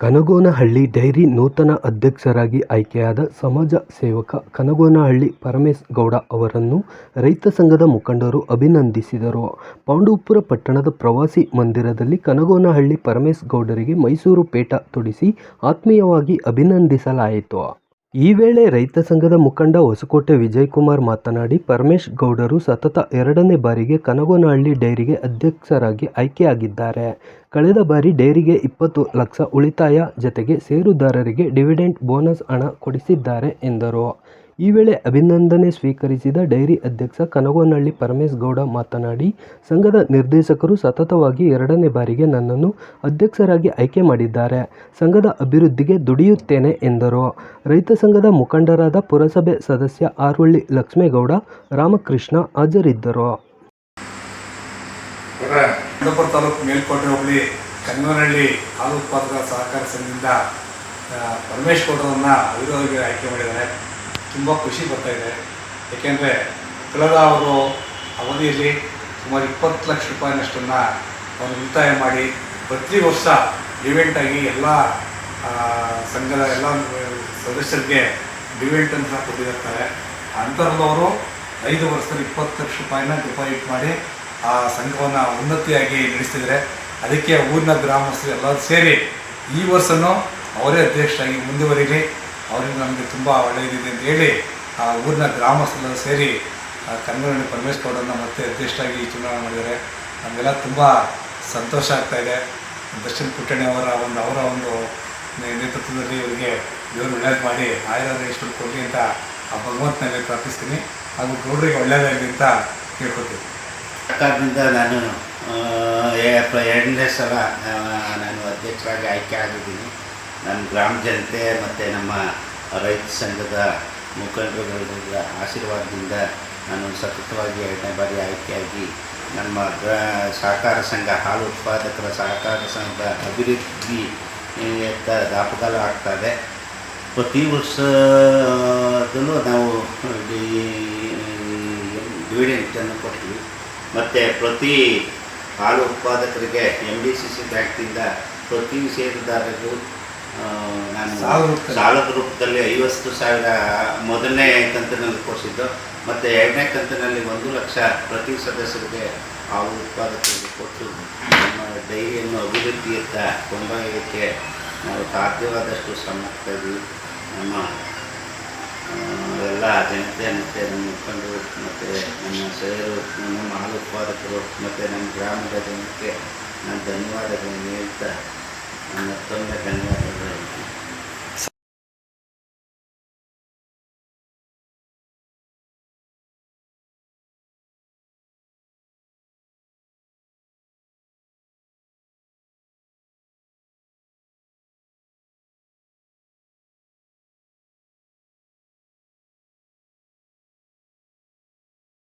ಕನಗೋನಹಳ್ಳಿ dairy ನೂತನ ಅಧ್ಯಕ್ಷರಾಗಿ ಆಯ್ಕೆಯಾದ ಸಮಾಜ ಸೇವಕ ಕನಗೋನಹಳ್ಳಿ ಪರಮೇಶ್ ಗೌಡ ಅವರನ್ನು ರೈತ ಸಂಘದ ಮುಖಂಡರು ಅಭಿನಂದಿಸಿದರು. ಪಾಂಡವಪುರ ಪಟ್ಟಣದ ಪ್ರವಾಸಿ ಮಂದಿರದಲ್ಲಿ ಕನಗೋನಹಳ್ಳಿ ಪರಮೇಶ್ ಗೌಡರಿಗೆ ಮೈಸೂರು ಪೇಟ ತೊಡಿಸಿ ಆತ್ಮೀಯವಾಗಿ ಅಭಿನಂದಿಸಲಾಯಿತು. ಈ ವೇಳೆ ರೈತ ಸಂಘದ ಮುಖಂಡ ಹೊಸಕೋಟೆ ವಿಜಯಕುಮಾರ್ ಮಾತನಾಡಿ, ಪರಮೇಶ್ ಗೌಡರು ಸತತ ಎರಡನೇ ಬಾರಿಗೆ ಕನಗೋನಹಳ್ಳಿ ಡೈರಿಗೆ ಅಧ್ಯಕ್ಷರಾಗಿ ಆಯ್ಕೆಯಾಗಿದ್ದಾರೆ. ಕಳೆದ ಬಾರಿ ಡೈರಿಗೆ ಇಪ್ಪತ್ತು ಲಕ್ಷ ಉಳಿತಾಯ ಜತೆಗೆ ಷೇರುದಾರರಿಗೆ ಡಿವಿಡೆಂಟ್ ಬೋನಸ್ ಹಣ ಕೊಡಿಸಿದ್ದಾರೆ ಎಂದರು. ಈ ವೇಳೆ ಅಭಿನಂದನೆ ಸ್ವೀಕರಿಸಿದ ಡೈರಿ ಅಧ್ಯಕ್ಷ ಕನಗೋನಹಳ್ಳಿ ಪರಮೇಶ್ಗೌಡ ಮಾತನಾಡಿ, ಸಂಘದ ನಿರ್ದೇಶಕರು ಸತತವಾಗಿ ಎರಡನೇ ಬಾರಿಗೆ ನನ್ನನ್ನು ಅಧ್ಯಕ್ಷರಾಗಿ ಆಯ್ಕೆ ಮಾಡಿದ್ದಾರೆ. ಸಂಘದ ಅಭಿವೃದ್ಧಿಗೆ ದುಡಿಯುತ್ತೇನೆ ಎಂದರು. ರೈತ ಸಂಘದ ಮುಖಂಡರಾದ ಪುರಸಭೆ ಸದಸ್ಯ ಆರ್ವಳ್ಳಿ ಲಕ್ಷ್ಮೇಗೌಡ, ರಾಮಕೃಷ್ಣ ಹಾಜರಿದ್ದರು. ತಾಲೂಕು ಆಯ್ಕೆ ಮಾಡಿದ್ದಾರೆ ತುಂಬ ಖುಷಿ ಇದೆ. ಏಕೆಂದರೆ ಕಳೆದ ಅವರು ಅವಧಿಯಲ್ಲಿ ಸುಮಾರು ಇಪ್ಪತ್ತು ಲಕ್ಷ ರೂಪಾಯಿನಷ್ಟನ್ನು ಅವರು ಉಳಿತಾಯ ಮಾಡಿ ಪ್ರತಿ ವರ್ಷ ಡಿವೆಂಟ್ ಆಗಿ ಎಲ್ಲ ಸಂಘದ ಎಲ್ಲ ಸದಸ್ಯರಿಗೆ ಡಿವೆಂಟ್ ಅಂತ ಕೊಟ್ಟಿರ್ತಾರೆ. ಅಂಥವ್ರಲ್ಲವರು ಐದು ವರ್ಷದಲ್ಲಿ ಇಪ್ಪತ್ತು ಲಕ್ಷ ರೂಪಾಯಿನ ಡಿಪಾಸಿಟ್ ಮಾಡಿ ಆ ಸಂಘವನ್ನು ಉನ್ನತಿಯಾಗಿ ನಡೆಸ್ತಿದ್ದಾರೆ ಅದಕ್ಕೆ ಊರಿನ ಗ್ರಾಮಸ್ಥರು ಎಲ್ಲರೂ ಸೇರಿ ಈ ವರ್ಷನೂ ಅವರೇ ಅಧ್ಯಕ್ಷರಾಗಿ ಮುಂದುವರಿಲಿ. ಅವರಿಂದ ನಮಗೆ ತುಂಬ ಒಳ್ಳೆಯದಿದೆ ಅಂತ ಹೇಳಿ ಆ ಊರಿನ ಗ್ರಾಮಸ್ಥರೆಲ್ಲ ಸೇರಿ ಆ ಕನ್ನಡ ಪರಮೇಶ್ ಮತ್ತೆ ಅಧ್ಯಕ್ಷರಾಗಿ ಚುನಾವಣೆ ಮಾಡಿದ್ದಾರೆ. ನಮಗೆಲ್ಲ ತುಂಬ ಸಂತೋಷ ಆಗ್ತಾ ಇದೆ. ದರ್ಶನ್ ಪುಟ್ಟಣಿ ಅವರ ಒಂದು ಅವರ ಒಂದು ನೇತೃತ್ವದಲ್ಲಿ ಇವರಿಗೆ ದೇವರು ಒಳ್ಳೇದು ಮಾಡಿ ಆಯುರ್ವೇದ ಎಷ್ಟು ಕೊಡಲಿ ಅಂತ ಆ ಭಗವಂತನಲ್ಲಿ ಪ್ರಾರ್ಥಿಸ್ತೀನಿ. ಹಾಗೂ ಗೌಡರಿಗೆ ಒಳ್ಳೆಯದಾಗಲಿ ಅಂತ ಕೇಳ್ಕೊತೀನಿ ಸರ್ಕಾರದಿಂದ ನಾನು ಎರಡನೇ ಸಲ ನಾನು ಅಧ್ಯಕ್ಷರಾಗಿ ಆಯ್ಕೆ ಆಗಿದ್ದೀನಿ. ನಮ್ಮ ಗ್ರಾಮ ಜನತೆ ಮತ್ತು ನಮ್ಮ ರೈತ ಸಂಘದ ಮುಖಂಡರುಗಳ ಆಶೀರ್ವಾದದಿಂದ ನಾನು ಸತತವಾಗಿ ಎರಡನೇ ಬಾರಿ ಆಯ್ಕೆಯಾಗಿ ನಮ್ಮ ಗ್ರಾ ಸಹಕಾರ ಸಂಘ, ಹಾಲು ಉತ್ಪಾದಕರ ಸಹಕಾರ ಸಂಘದ ಅಭಿವೃದ್ಧಿ ಎತ್ತ ದ ಆಗ್ತಾ ಇದೆ. ಪ್ರತಿ ವರ್ಷದಲ್ಲೂ ನಾವು ಡಿವಿಡೆಂಟನ್ನು ಕೊಡ್ತೀವಿ. ಮತ್ತು ಪ್ರತಿ ಹಾಲು ಉತ್ಪಾದಕರಿಗೆ ಎಂ ಡಿ ಸಿ ಸಿ ಬ್ಯಾಂಕ್ನಿಂದ ಪ್ರತಿ ಷೇರುದಾರರಿಗೂ ನಾನು ಸಾಲದ ರೂಪದಲ್ಲಿ. ಐವತ್ತು ಸಾವಿರ ಮೊದಲನೇ ಕಂತಿನಲ್ಲಿ ಕೊಡಿಸಿದ್ದು ಮತ್ತು ಎರಡನೇ ಕಂತಿನಲ್ಲಿ ಒಂದು ಲಕ್ಷ ಪ್ರತಿ ಸದಸ್ಯರಿಗೆ ಆ ಉತ್ಪಾದಕರಿಗೆ ಕೊಟ್ಟು ನಮ್ಮ ಡೈರಿಯನ್ನು ಅಭಿವೃದ್ಧಿಯತ್ತ ಕೊಂಡೊಯ್ಯೋದಕ್ಕೆ ನಾವು ಸಾಧ್ಯವಾದಷ್ಟು ಶ್ರಮ ಇದ್ದೀವಿ ನಮ್ಮ ಎಲ್ಲ ಜನತೆ ಮತ್ತು ನಮ್ಮ ಮುಖಂಡರು ಮತ್ತು ನಮ್ಮ ಸೇರು ನಮ್ಮ ಹಾಲು ಉತ್ಪಾದಕರು ಮತ್ತು ನಮ್ಮ ಗ್ರಾಮದ ಜನಕ್ಕೆ ನಾನು ಧನ್ಯವಾದಗಳನ್ನು ಹೇಳ್ತಾ en la actual de